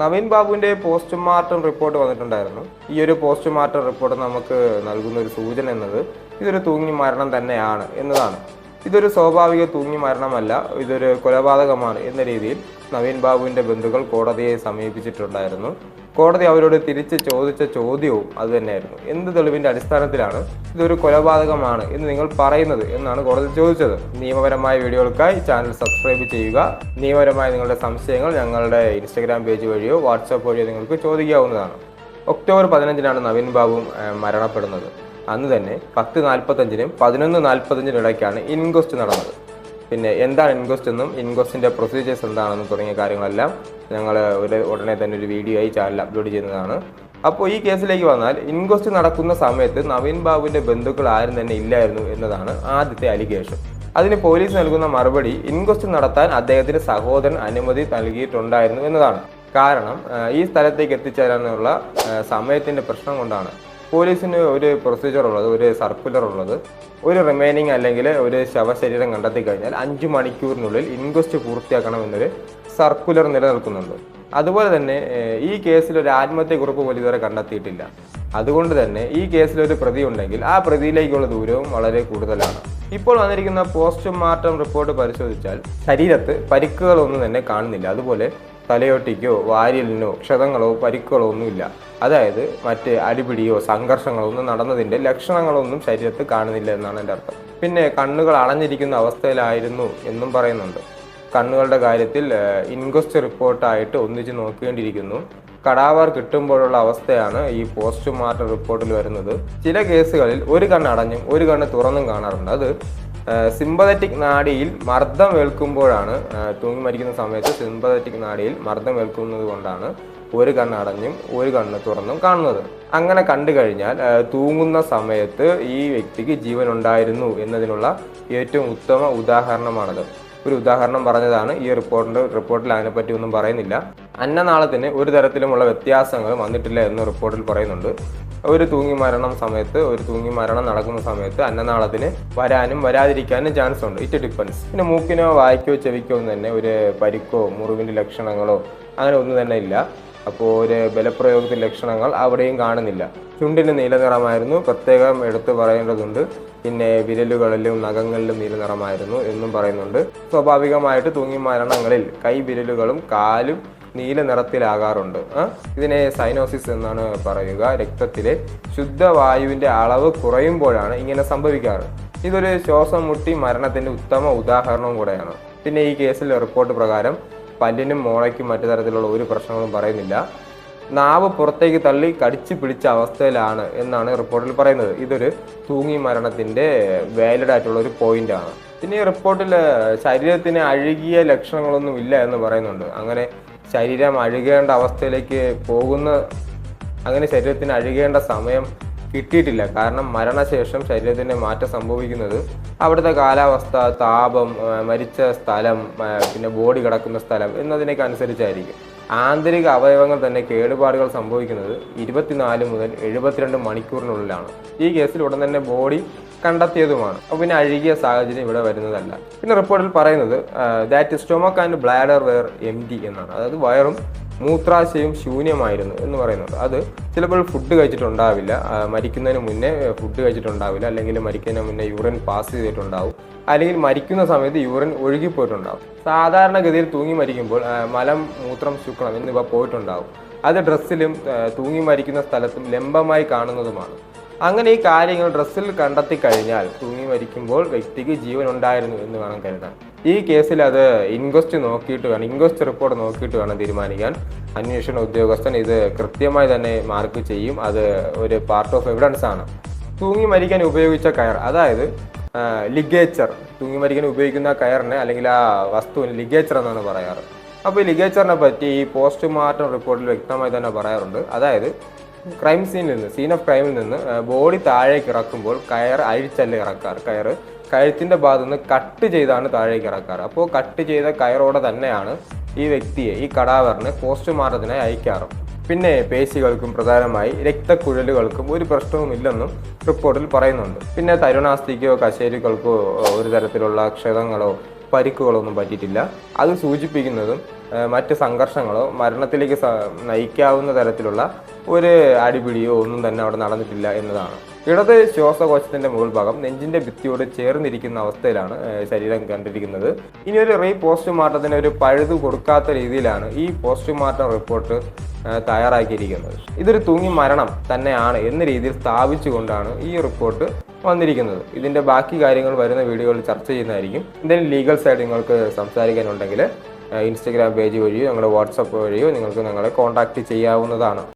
നവീൻ ബാബുവിന്റെ postmortem report വന്നിട്ടുണ്ടായിരുന്നു. ഈ ഒരു പോസ്റ്റ്മോർട്ടം റിപ്പോർട്ട് നമുക്ക് നൽകുന്ന ഒരു സൂചന എന്നത് ഇതൊരു തൂങ്ങി മരണം തന്നെയാണ് എന്നതാണ്. ഇതൊരു സ്വാഭാവിക തൂങ്ങി മരണമല്ല ഇതൊരു കൊലപാതകമാണ് എന്ന രീതിയിൽ നവീൻ ബാബുവിന്റെ ബന്ധുക്കൾ കോടതിയെ സമീപിച്ചിട്ടുണ്ടായിരുന്നു. കോടതി അവരോട് തിരിച്ച് ചോദിച്ച ചോദ്യവും അത് തന്നെയായിരുന്നു. എന്ത് തെളിവിന്റെ അടിസ്ഥാനത്തിലാണ് ഇതൊരു കൊലപാതകമാണ് എന്ന് നിങ്ങൾ പറയുന്നത് എന്നാണ് കോടതി ചോദിച്ചത്. നിയമപരമായ വീഡിയോകൾക്കായി ചാനൽ സബ്സ്ക്രൈബ് ചെയ്യുക. നിയമപരമായ നിങ്ങളുടെ സംശയങ്ങൾ ഞങ്ങളുടെ ഇൻസ്റ്റഗ്രാം പേജ് വഴിയോ വാട്സാപ്പ് വഴിയോ നിങ്ങൾക്ക് ചോദിക്കാവുന്നതാണ്. ഒക്ടോബർ പതിനഞ്ചിനാണ് നവീൻ ബാബു മരണപ്പെടുന്നത്. അന്ന് തന്നെ പത്ത് നാൽപ്പത്തഞ്ചിനും പതിനൊന്ന് നാൽപ്പത്തഞ്ചിനും ഇടയ്ക്കാണ് ഇൻക്വസ്റ്റ് നടന്നത്. പിന്നെ എന്താണ് ഇൻക്വസ്റ്റ് എന്നും ഇൻക്വസ്റ്റിന്റെ പ്രൊസീജിയേഴ്സ് എന്താണെന്നും തുടങ്ങിയ കാര്യങ്ങളെല്ലാം ഞങ്ങൾ ഒരു ഉടനെ തന്നെ ഒരു വീഡിയോ ആയി ചാനൽ അപ്ലോഡ് ചെയ്യുന്നതാണ്. അപ്പോൾ ഈ കേസിലേക്ക് വന്നാൽ ഇൻക്വസ്റ്റ് നടക്കുന്ന സമയത്ത് നവീൻ ബാബുവിന്റെ ബന്ധുക്കൾ ആരും തന്നെ ഇല്ലായിരുന്നു എന്നതാണ് ആദ്യത്തെ അലിഗേഷൻ അതിന് പോലീസ് നൽകുന്ന മറുപടി ഇൻക്വസ്റ്റ് നടത്താൻ അദ്ദേഹത്തിന്റെ സഹോദരൻ അനുമതി നൽകിയിട്ടുണ്ടായിരുന്നു എന്നതാണ്. കാരണം ഈ സ്ഥലത്തേക്ക് എത്തിച്ചേരാനുള്ള സമയത്തിന്റെ പ്രശ്നം കൊണ്ടാണ്. പോലീസിന് ഒരു പ്രൊസീജിയർ ഉള്ളത് ഒരു സർക്കുലർ ഉള്ളത്. ഒരു റിമൈനിങ് അല്ലെങ്കിൽ ഒരു ശവശരീരം കണ്ടെത്തി കഴിഞ്ഞാൽ അഞ്ച് മണിക്കൂറിനുള്ളിൽ ഇൻക്വസ്റ്റ് പൂർത്തിയാക്കണമെന്നൊരു സർക്കുലർ നിലനിൽക്കുന്നുണ്ട്. അതുപോലെ തന്നെ ഈ കേസിൽ ഒരു ആത്മഹത്യക്കുറിപ്പ് പോലും ഇതുവരെ കണ്ടെത്തിയിട്ടില്ല. അതുകൊണ്ട് തന്നെ ഈ കേസിൽ ഒരു പ്രതി ഉണ്ടെങ്കിൽ ആ പ്രതിയിലേക്കുള്ള ദൂരവും വളരെ കൂടുതലാണ്. ഇപ്പോൾ വന്നിരിക്കുന്ന പോസ്റ്റ്മോർട്ടം റിപ്പോർട്ട് പരിശോധിച്ചാൽ ശരീരത്ത് പരിക്കുകളൊന്നും തന്നെ കാണുന്നില്ല. അതുപോലെ തലയോട്ടിക്കോ വാരിയലിനോ ക്ഷതങ്ങളോ പരിക്കുകളോ ഒന്നുമില്ല. അതായത് മറ്റ് അടിപിടിയോ സംഘർഷങ്ങളോ ഒന്നും നടന്നതിന്റെ ലക്ഷണങ്ങളൊന്നും ശരീരത്ത് കാണുന്നില്ല എന്നാണ് എന്റെ അർത്ഥം. പിന്നെ കണ്ണുകൾ അടഞ്ഞിരിക്കുന്ന അവസ്ഥയിലായിരുന്നു എന്നും പറയുന്നുണ്ട്. കണ്ണുകളുടെ കാര്യത്തിൽ ഇൻക്വസ്റ്റ് റിപ്പോർട്ടായിട്ട് ഒന്നിച്ച് നോക്കേണ്ടിയിരിക്കുന്നു. കടാവർ കിട്ടുമ്പോഴുള്ള അവസ്ഥയാണ് ഈ പോസ്റ്റ്മോർട്ടം റിപ്പോർട്ടിൽ വരുന്നത്. ചില കേസുകളിൽ ഒരു കണ്ണ് അടഞ്ഞും ഒരു കണ്ണ് തുറന്നും കാണാറുണ്ട്. അത് സിമ്പതറ്റിക് നാഡിയിൽ മർദ്ദം ഏൽക്കുമ്പോഴാണ് തൂങ്ങി മരിക്കുന്ന സമയത്ത് സിമ്പതറ്റിക് നാഡിയിൽ മർദ്ദം ഏൽക്കുന്നത് കൊണ്ടാണ് ഒരു കണ്ണ് അടഞ്ഞും ഒരു കണ്ണ് തുറന്നും കാണുന്നത്. അങ്ങനെ കണ്ടു കഴിഞ്ഞാൽ തൂങ്ങുന്ന സമയത്ത് ഈ വ്യക്തിക്ക് ജീവൻ ഉണ്ടായിരുന്നു എന്നതിനുള്ള ഏറ്റവും ഉത്തമ ഉദാഹരണമാണത്. ഒരു ഉദാഹരണം പറഞ്ഞതാണ് ഈ റിപ്പോർട്ടിന്റെ റിപ്പോർട്ടിൽ അതിനെപ്പറ്റി ഒന്നും പറയുന്നില്ല. അന്നനാളത്തിന് ഒരു തരത്തിലുമുള്ള വ്യത്യാസങ്ങൾ വന്നിട്ടില്ല എന്ന് റിപ്പോർട്ടിൽ പറയുന്നുണ്ട്. ഒരു തൂങ്ങി മരണം സമയത്ത് ഒരു തൂങ്ങി മരണം നടക്കുന്ന സമയത്ത് അന്നനാളത്തിന് വരാനും വരാതിരിക്കാനും ചാൻസ് ഉണ്ട്. ഇറ്റ് ഡിപ്പെൻസ് പിന്നെ മൂക്കിനോ വായിക്കോ ചെവിക്കോ ഒന്നും തന്നെ ഒരു പരിക്കോ മുറിവിന്റെ ലക്ഷണങ്ങളോ അങ്ങനെ ഒന്നും തന്നെ ഇല്ല. അപ്പോൾ ഒരു ബലപ്രയോഗത്തിന്റെ ലക്ഷണങ്ങൾ അവിടെയും കാണുന്നില്ല. ചുണ്ടിന് നീലനിറമായിരുന്നു പ്രത്യേകം എടുത്തു പറയേണ്ടതുണ്ട്. പിന്നെ വിരലുകളിലും നഖങ്ങളിലും നീലനിറമായിരുന്നു എന്നും പറയുന്നുണ്ട്. സ്വാഭാവികമായിട്ട് തൂങ്ങി മരണങ്ങളിൽ കൈ വിരലുകളും കാലും നീല നിറത്തിലാകാറുണ്ട്? ഇതിനെ സൈനോസിസ് എന്നാണ് പറയുക. രക്തത്തിലെ ശുദ്ധവായുവിന്റെ അളവ് കുറയുമ്പോഴാണ് ഇങ്ങനെ സംഭവിക്കാറ്. ഇതൊരു ശ്വാസം മുട്ടി മരണത്തിന്റെ ഉത്തമ ഉദാഹരണവും കൂടെയാണ്. പിന്നെ ഈ കേസിൽ റിപ്പോർട്ട് പ്രകാരം പല്ലിനും മോളയ്ക്കും മറ്റു തരത്തിലുള്ള ഒരു പ്രശ്നങ്ങളും പറയുന്നില്ല. നാവ് പുറത്തേക്ക് തള്ളി കടിച്ചു പിടിച്ച അവസ്ഥയിലാണ് എന്നാണ് റിപ്പോർട്ടിൽ പറയുന്നത്. ഇതൊരു തൂങ്ങി മരണത്തിന്റെ വാലിഡ് ആയിട്ടുള്ള ഒരു പോയിന്റാണ് പിന്നെ ഈ റിപ്പോർട്ടിൽ ശരീരത്തിന് അഴുകിയ ലക്ഷണങ്ങളൊന്നും ഇല്ല എന്ന് പറയുന്നുണ്ട്. അങ്ങനെ ശരീരം അഴുകേണ്ട അവസ്ഥയിലേക്ക് പോകുന്ന അങ്ങനെ ശരീരത്തിന് അഴുകേണ്ട സമയം കിട്ടിയിട്ടില്ല. കാരണം മരണശേഷം ശരീരത്തിന് മാറ്റം സംഭവിക്കുന്നത് അവിടുത്തെ കാലാവസ്ഥ താപം മരിച്ച സ്ഥലം പിന്നെ ബോഡി കിടക്കുന്ന സ്ഥലം എന്നതിനൊക്കെ അനുസരിച്ചായിരിക്കും. ആന്തരിക അവയവങ്ങൾ തന്നെ കേടുപാടുകൾ സംഭവിക്കുന്നത് ഇരുപത്തിനാല് മുതൽ എഴുപത്തിരണ്ട് മണിക്കൂറിനുള്ളിലാണ്. ഈ കേസിൽ ഉടൻ തന്നെ ബോഡി കണ്ടെത്തിയതുമാണ്. അപ്പോൾ പിന്നെ അഴുകിയ സാഹചര്യം ഇവിടെ വരുന്നതല്ല. പിന്നെ റിപ്പോർട്ടിൽ പറയുന്നത് that stomach and bladder were M എന്നാണ്. അതായത് വയറും മൂത്രാശയവും ശൂന്യമായിരുന്നു എന്ന് പറയുന്നത് അത് ചിലപ്പോൾ ഫുഡ് കഴിച്ചിട്ടുണ്ടാവില്ല. മരിക്കുന്നതിന് മുന്നേ ഫുഡ് കഴിച്ചിട്ടുണ്ടാവില്ല. അല്ലെങ്കിൽ മരിക്കുന്നതിന് മുന്നേ യൂറിൻ പാസ് ചെയ്തിട്ടുണ്ടാവും. അല്ലെങ്കിൽ മരിക്കുന്ന സമയത്ത് യൂറിൻ ഒഴുകിപ്പോയിട്ടുണ്ടാവും. സാധാരണഗതിയിൽ തൂങ്ങി മരിക്കുമ്പോൾ മലം മൂത്രം ശുക്ലം എന്നിവ പോയിട്ടുണ്ടാവും. അത് ഡ്രസ്സിലും തൂങ്ങി മരിക്കുന്ന സ്ഥലത്തും ലംബമായി കാണുന്നതുമാണ്. അങ്ങനെ ഈ കാര്യങ്ങൾ ഡ്രസ്സിൽ കണ്ടെത്തി കഴിഞ്ഞാൽ തൂങ്ങി മരിക്കുമ്പോൾ വ്യക്തിക്ക് ജീവൻ ഉണ്ടായിരുന്നു എന്ന് വേണം കരുതാൻ. ഈ കേസിൽ അത് ഇൻക്വസ്റ്റ് നോക്കിയിട്ട് വേണം ഇൻക്വസ്റ്റ് റിപ്പോർട്ട് നോക്കിയിട്ട് വേണം തീരുമാനിക്കാൻ. അന്വേഷണ ഉദ്യോഗസ്ഥൻ ഇത് കൃത്യമായി തന്നെ മാർക്ക് ചെയ്യും. അത് ഒരു പാർട്ട് ഓഫ് എവിഡൻസ് ആണ്. തൂങ്ങി മരിക്കാൻ ഉപയോഗിച്ച കയർ അതായത് ലിഗേച്ചർ തൂങ്ങി മരിക്കാൻ ഉപയോഗിക്കുന്ന കയറിനെ അല്ലെങ്കിൽ ആ വസ്തുവിന് ലിഗേച്ചർ എന്നാണ് പറയാറ്. അപ്പോൾ ഈ ലിഗേച്ചറിനെ പറ്റി ഈ പോസ്റ്റ്മോർട്ടം റിപ്പോർട്ടിൽ വ്യക്തമായി തന്നെ പറയാറുണ്ട്. അതായത് ക്രൈം സീനിൽ നിന്ന് സീൻ ഓഫ് ക്രൈമിൽ നിന്ന് ബോഡി താഴേക്ക് ഇറക്കുമ്പോൾ കയർ അഴിച്ചല്ല ഇറക്കാറ്? കയർ കഴുത്തിന്റെ ഭാഗത്തു നിന്ന് കട്ട് ചെയ്താണ് താഴേക്ക് ഇറക്കാറ്. അപ്പോൾ കട്ട് ചെയ്ത കയറോടെ തന്നെയാണ് ഈ വ്യക്തിയെ ഈ കടാവറിനെ പോസ്റ്റ്മോർട്ടത്തിനായി അയക്കാറ്. പിന്നെ പേശികൾക്കും പ്രധാനമായി രക്തക്കുഴലുകൾക്കും ഒരു പ്രശ്നവുമില്ലെന്നും റിപ്പോർട്ടിൽ പറയുന്നുണ്ട്. പിന്നെ തരുണാസ്ഥിക്കോ കശേരികൾക്കോ ഒരു തരത്തിലുള്ള ക്ഷതങ്ങളോ പരിക്കുകളോ ഒന്നും പറ്റിയിട്ടില്ല. അത് സൂചിപ്പിക്കുന്നതും മറ്റ് സംഘർഷങ്ങളോ മരണത്തിലേക്ക് നയിക്കാവുന്ന തരത്തിലുള്ള ഒരു അടിപിടിയോ ഒന്നും തന്നെ അവിടെ നടന്നിട്ടില്ല എന്നതാണ്. ഇടത് ശ്വാസകോശത്തിന്റെ മുകൾ ഭാഗം നെഞ്ചിന്റെ ഭിത്തിയോട് ചേർന്നിരിക്കുന്ന അവസ്ഥയിലാണ് ശരീരം കണ്ടിരിക്കുന്നത്. ഇനി ഒരു റീ പോസ്റ്റ്മോർട്ടത്തിന് ഒരു പഴുതു കൊടുക്കാത്ത രീതിയിലാണ് ഈ പോസ്റ്റ്മോർട്ടം റിപ്പോർട്ട് തയ്യാറാക്കിയിരിക്കുന്നത്. ഇതൊരു തൂങ്ങി മരണം തന്നെയാണ് എന്ന രീതിയിൽ സ്ഥാപിച്ചുകൊണ്ടാണ് ഈ റിപ്പോർട്ട് വന്നിരിക്കുന്നത്. ഇതിന്റെ ബാക്കി കാര്യങ്ങൾ വരുന്ന വീഡിയോകളിൽ ചർച്ച ചെയ്യുന്നതായിരിക്കും. എന്തെങ്കിലും ലീഗൽ സൈഡ് നിങ്ങൾക്ക് സംസാരിക്കാനുണ്ടെങ്കിൽ ഇൻസ്റ്റഗ്രാം പേജ് വഴിയോ ഞങ്ങളുടെ വാട്സപ്പ് വഴിയോ നിങ്ങൾക്ക് ഞങ്ങളെ കോൺടാക്റ്റ് ചെയ്യാവുന്നതാണ്.